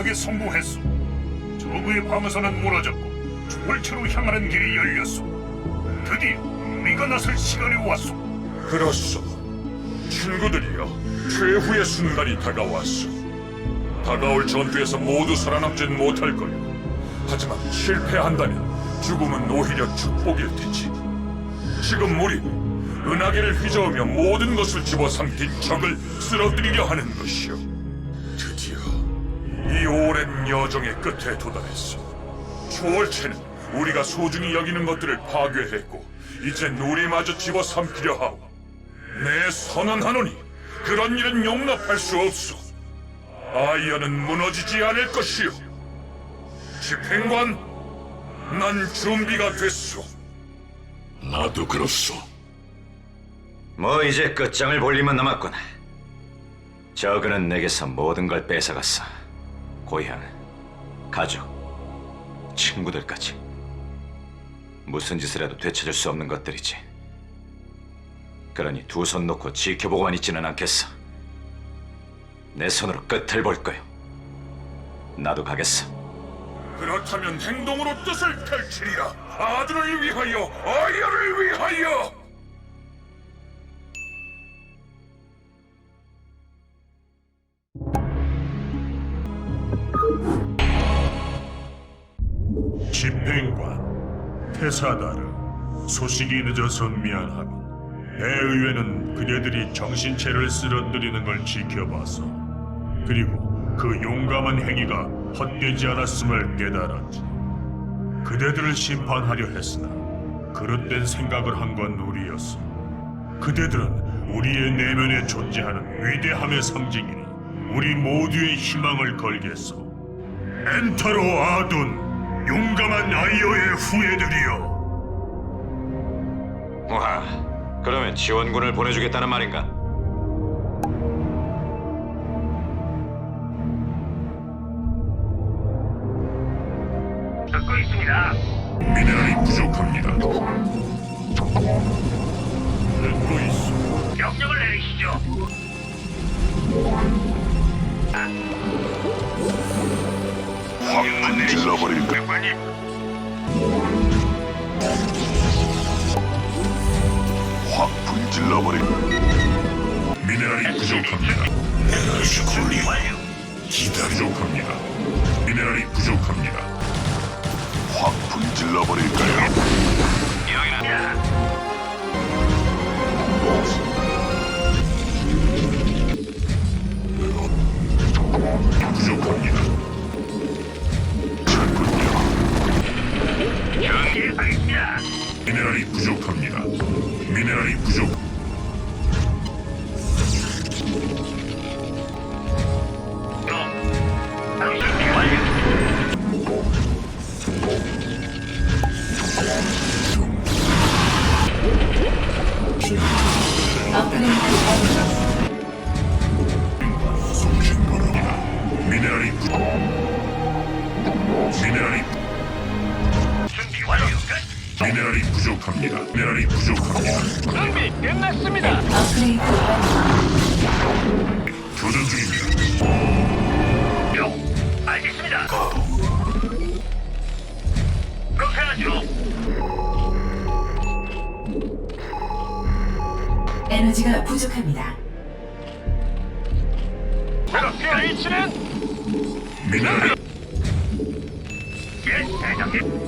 완벽하게 성공했소. 적의 방어선은 무너졌고 초월체로 향하는 길이 열렸소. 드디어 우리가 나설 시간이 왔소. 그렇소. 친구들이여, 최후의 순간이 다가왔소. 다가올 전투에서 모두 살아남진 못할 거요. 하지만 실패한다면 죽음은 오히려 축복일 테지. 지금 우리는 은하계를 휘저으며 모든 것을 집어삼킨 적을 쓰러뜨리려 하는 것이오. 여정의 끝에 도달했어. 초월체는 우리가 소중히 여기는 것들을 파괴했고 이젠 우리마저 집어삼키려 하오. 내 선언하노니 그런 일은 용납할 수 없소. 아이언은 무너지지 않을 것이오. 집행관, 난 준비가 됐소. 나도 그렇소. 뭐 이제 끝장을 볼 일만 남았구나. 저그는 내게서 모든 걸 뺏어갔어. 고향, 가족, 친구들까지. 무슨 짓을 해도 되찾을 수 없는 것들이지. 그러니 두 손 놓고 지켜보고만 있지는 않겠어. 내 손으로 끝을 볼 거요. 나도 가겠어. 그렇다면 행동으로 뜻을 펼치리라. 아들을 위하여, 아이언을 위하여. 행관 테사다르 소식이 늦어서 미안하군. 대의회는 그대들이 정신체를 쓰러뜨리는 걸 지켜봤어. 그리고 그 용감한 행위가 헛되지 않았음을 깨달았지. 그대들을 심판하려 했으나 그릇된 생각을 한 건 우리였어. 그대들은 우리의 내면에 존재하는 위대함의 상징이니 우리 모두의 희망을 걸겠어. 엔타로 아둔 용감한 아이오의 후예들이여 와, 그러면 지원군을 보내주겠다는 말인가? 듣고 있습니다. 미네랄이 부족합니다 듣고 있어 명령을 내리시죠. 버릴까 장관님, 확 불질러버릴 미네랄이 부족합니다. 에너지콜리. 기다려 부족합니다. 미네랄이 부족합니다. 확 불질러 버릴까요 야, 부족 미네랄이 부족 미네랄이 부 미네랄이. 미네랄이 부족합니다 미네랄이 부족합니다 준비 끝났습니다. 교전 중입니다 명. 알겠습니다. 그렇게 하죠. 에너지가 부족합니다. 목표 위치는 미네랄이 예, 대장님.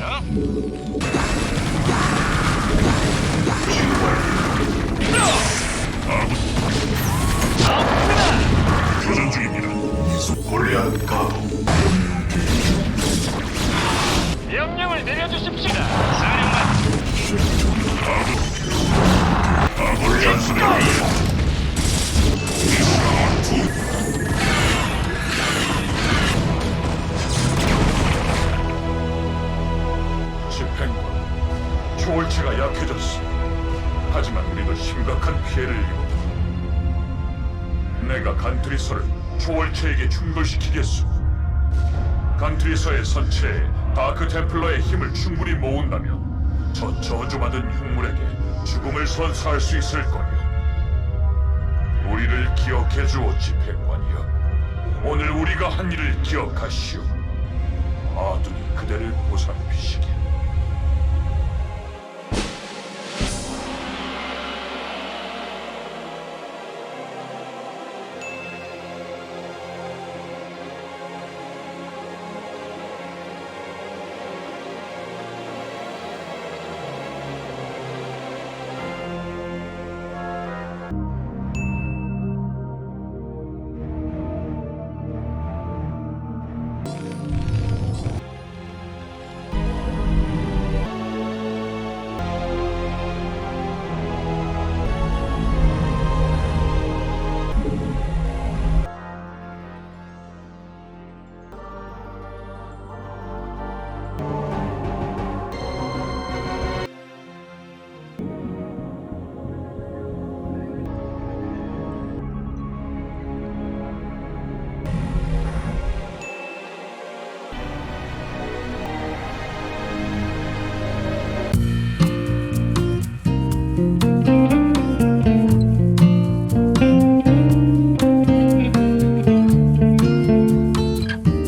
주십시오. 교전 중입니다 골리앗 가동 명령을 내려주십시오. 사령관. 아군 전술에 의해 심각한 피해를 입었다. 내가 간트리서를 초월체에게 충돌시키겠소. 간트리서의 선체에 다크 템플러의 힘을 충분히 모은다면 저 저주받은 흉물에게 죽음을 선사할 수 있을 거요. 우리를 기억해 주오 집행관이여. 오늘 우리가 한 일을 기억하시오. 아둔이 그대를 보살피시기.